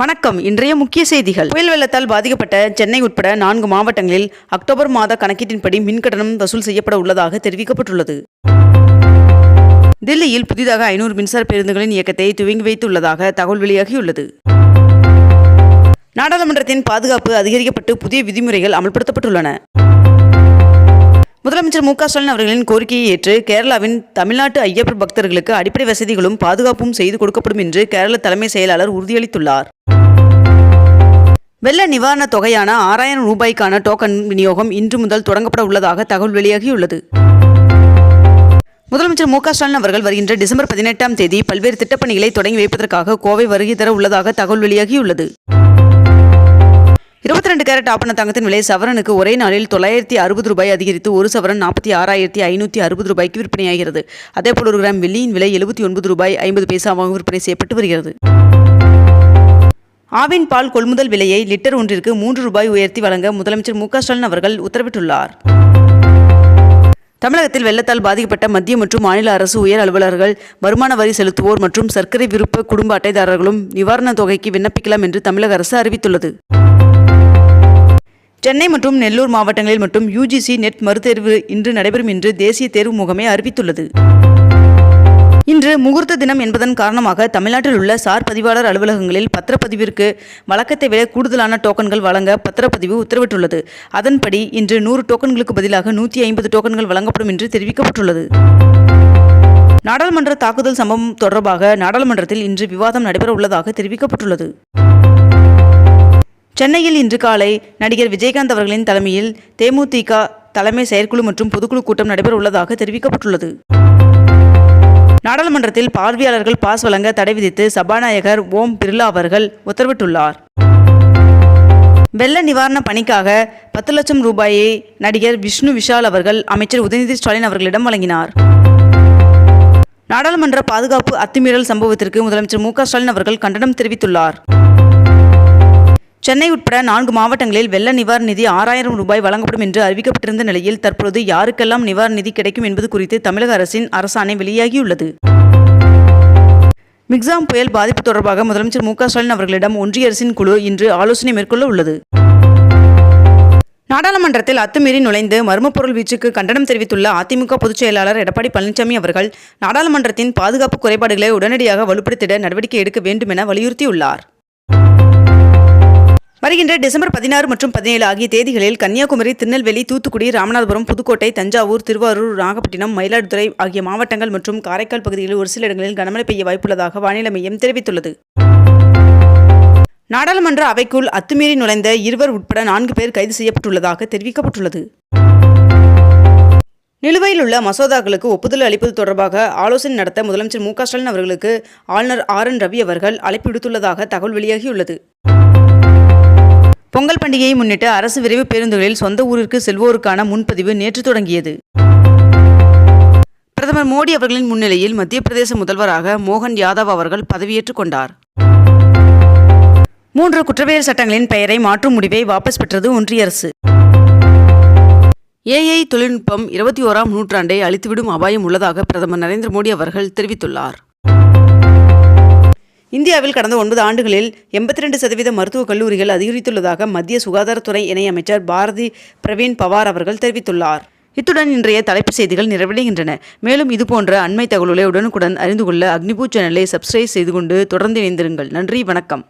வணக்கம். இன்றைய முக்கிய செய்திகள். புயல் வெள்ளத்தால் பாதிக்கப்பட்ட சென்னை உட்பட நான்கு மாவட்டங்களில் அக்டோபர் மாத கணக்கீட்டின்படி மின்கட்டணம் வசூல் செய்யப்பட உள்ளதாக தெரிவிக்கப்பட்டுள்ளது. தில்லியில் புதிதாக ஐநூறு மின்சார பேருந்துகளின் இயக்கத்தை துவங்கி வைத்துள்ளதாக தகவல் வெளியாகியுள்ளது. நாடாளுமன்றத்தின் பாதுகாப்பு அதிகரிக்கப்பட்டு புதிய விதிமுறைகள் அமல்படுத்தப்பட்டுள்ளன. முதலமைச்சர் மு க ஸ்டாலின் அவர்களின் கோரிக்கையை ஏற்று கேரளாவின் தமிழ்நாட்டு ஐயப்பர் பக்தர்களுக்கு அடிப்படை வசதிகளும் பாதுகாப்பும் செய்து கொடுக்கப்படும் என்று கேரள தலைமை செயலாளர் உறுதியளித்துள்ளார். வெள்ள நிவாரணத் தொகையான ஆறாயிரம் ரூபாய்க்கான டோக்கன் விநியோகம் இன்று முதல் தொடங்கப்பட உள்ளதாக தகவல் வெளியாகியுள்ளது. முதலமைச்சர் மு க ஸ்டாலின் அவர்கள் வருகின்ற டிசம்பர் பதினெட்டாம் தேதி பல்வேறு திட்டப்பணிகளை தொடங்கி வைப்பதற்காக கோவை வருகை தர உள்ளதாக தகவல் வெளியாகியுள்ளது. இருபத்தி ரெண்டு கேரட் ஆப்பன தங்கத்தின் விலை சவரனுக்கு ஒரே நாளில் தொள்ளாயிரத்தி அறுபது ரூபாய் அதிகரித்து ஒரு சவரன் நாற்பத்தி ஆறாயிரத்தி ஐநூற்றி அறுபது ரூபாய்க்கு விற்பனையாகிறது. அதேபோல் ஒரு கிராம் வெள்ளியின் விலை எழுபத்தி ஒன்பது ரூபாய் ஐம்பது பைசாவாக விற்பனை செய்யப்பட்டு வருகிறது. ஆவின் பால் கொள்முதல் விலையை லிட்டர் ஒன்றிற்கு மூன்று ரூபாய் உயர்த்தி வழங்க முதலமைச்சர் மு ஸ்டாலின் அவர்கள் உத்தரவிட்டுள்ளார். தமிழகத்தில் வெள்ளத்தால் பாதிக்கப்பட்ட மத்திய மற்றும் மாநில அரசு உயர் அலுவலர்கள் வருமான வரி செலுத்துவோர் மற்றும் சர்க்கரை விருப்ப குடும்ப அட்டைதாரர்களும் நிவாரணத் தொகைக்கு விண்ணப்பிக்கலாம் என்று தமிழக அரசு அறிவித்துள்ளது. சென்னை மற்றும் நெல்லூர் மாவட்டங்களில் மட்டும் யுஜிசி நெட் மறுதேர்வு இன்று நடைபெறும் என்று தேசிய தேர்வு முகமை அறிவித்துள்ளது. இன்று முகூர்த்த தினம் என்பதன் காரணமாக தமிழ்நாட்டில் உள்ள சார் பதிவாளர் அலுவலகங்களில் பத்திரப்பதிவிற்கு வழக்கத்தை விட கூடுதலான டோக்கன்கள் வழங்க பத்திரப்பதிவு உத்தரவிட்டுள்ளது. அதன்படி இன்று நூறு டோக்கன்களுக்கு பதிலாக நூற்றி ஐம்பது டோக்கன்கள் வழங்கப்படும் என்று தெரிவிக்கப்பட்டுள்ளது. நாடாளுமன்ற தாக்குதல் சம்பவம் தொடர்பாக நாடாளுமன்றத்தில் இன்று விவாதம் நடைபெற உள்ளதாக தெரிவிக்கப்பட்டுள்ளது. சென்னையில் இன்று காலை நடிகர் விஜயகாந்த் அவர்களின் தலைமையில் தேமுதிக தலைமை செயற்குழு மற்றும் பொதுக்குழு கூட்டம் நடைபெற உள்ளதாக தெரிவிக்கப்பட்டுள்ளது. நாடாளுமன்றத்தில் பார்வையாளர்கள் பாஸ் வழங்க தடை விதித்து சபாநாயகர் ஓம் பிர்லா அவர்கள் உத்தரவிட்டுள்ளார். வெள்ள நிவாரண பணிக்காக பத்து லட்சம் ரூபாயை நடிகர் விஷ்ணு விஷால் அவர்கள் அமைச்சர் உதயநிதி ஸ்டாலின் அவர்களிடம் வழங்கினார். நாடாளுமன்ற பாதுகாப்பு அத்துமீறல் சம்பவத்திற்கு முதலமைச்சர் மு க ஸ்டாலின் அவர்கள் கண்டனம் தெரிவித்துள்ளார். சென்னை உட்பட நான்கு மாவட்டங்களில் வெள்ள நிவாரண நிதி ஆறாயிரம் ரூபாய் வழங்கப்படும் என்று அறிவிக்கப்பட்டிருந்த நிலையில் தற்போது யாருக்கெல்லாம் நிவாரண நிதி கிடைக்கும் என்பது குறித்து தமிழக அரசின் அரசாணை வெளியாகியுள்ளது. மிக்ஸாம் புயல் பாதிப்பு தொடர்பாக முதலமைச்சர் மு ஸ்டாலின் அவர்களிடம் ஒன்றிய அரசின் குழு இன்று ஆலோசனை மேற்கொள்ள உள்ளது. நாடாளுமன்றத்தில் அத்துமீறி நுழைந்து மர்மப்பொருள் வீச்சுக்கு கண்டனம் தெரிவித்துள்ள அதிமுக பொதுச் செயலாளர் எடப்பாடி பழனிசாமி அவர்கள் நாடாளுமன்றத்தின் பாதுகாப்பு குறைபாடுகளை உடனடியாக வலுப்படுத்திட நடவடிக்கை எடுக்க வேண்டும் என வலியுறுத்தியுள்ளார். வருகின்ற டிசம்பர் பதினாறு மற்றும் பதினேழு ஆகிய தேதிகளில் கன்னியாகுமரி திருநெல்வேலி தூத்துக்குடி ராமநாதபுரம் புதுக்கோட்டை தஞ்சாவூர் திருவாரூர் நாகப்பட்டினம் மயிலாடுதுறை ஆகிய மாவட்டங்கள் மற்றும் காரைக்கால் பகுதிகளில் ஒரு சில இடங்களில் கனமழை பெய்ய வாய்ப்புள்ளதாக வானிலை மையம் தெரிவித்துள்ளது. நாடாளுமன்ற அவைக்குள் அத்துமீறி நுழைந்த இருவர் உட்பட நான்கு பேர் கைது செய்யப்பட்டுள்ளதாக தெரிவிக்கப்பட்டுள்ளது. நிலுவையில் உள்ள மசோதாக்களுக்கு ஒப்புதல் அளிப்பது தொடர்பாக ஆலோசனை நடத்த முதலமைச்சர் மு க ஸ்டாலின் அவர்களுக்கு ஆளுநர் ஆர் என் ரவி அவர்கள் அழைப்பு விடுத்துள்ளதாக தகவல் வெளியாகியுள்ளது. பொங்கல் பண்டிகையை முன்னிட்டு அரசு விரைவு பேருந்துகளில் சொந்த ஊரிற்கு செல்வோருக்கான முன்பதிவு நேற்று தொடங்கியது. பிரதமர் மோடி அவர்களின் முன்னிலையில் மத்திய பிரதேச முதல்வராக மோகன் யாதவ் அவர்கள் பதவியேற்றுக் கொண்டார். மூன்று குற்றவியல் சட்டங்களின் பெயரை மாற்றும் முடிவை வாபஸ் பெற்றது ஒன்றிய அரசு. ஏஐ தொழில்நுட்பம் இருபத்தி ஓராம் நூற்றாண்டை அழித்துவிடும் அபாயம் உள்ளதாக பிரதமர் நரேந்திர மோடி அவர்கள் தெரிவித்துள்ளார். இந்தியாவில் கடந்த ஒன்பது ஆண்டுகளில் எண்பத்தி ரெண்டு சதவீத மருத்துவக் கல்லூரிகள் அதிகரித்துள்ளதாக மத்திய சுகாதாரத்துறை இணையமைச்சர் பாரதி பிரவீன் பவார் அவர்கள் தெரிவித்துள்ளார். இத்துடன் இன்றைய தலைப்புச் செய்திகள் நிறைவடைகின்றன. மேலும் இதுபோன்ற அண்மை தகவல்களை உடனுக்குடன் அறிந்து கொள்ள அக்னிபூ சேனலை சப்ஸ்கிரைப் செய்து கொண்டு தொடர்ந்து இணைந்திருங்கள். நன்றி வணக்கம்.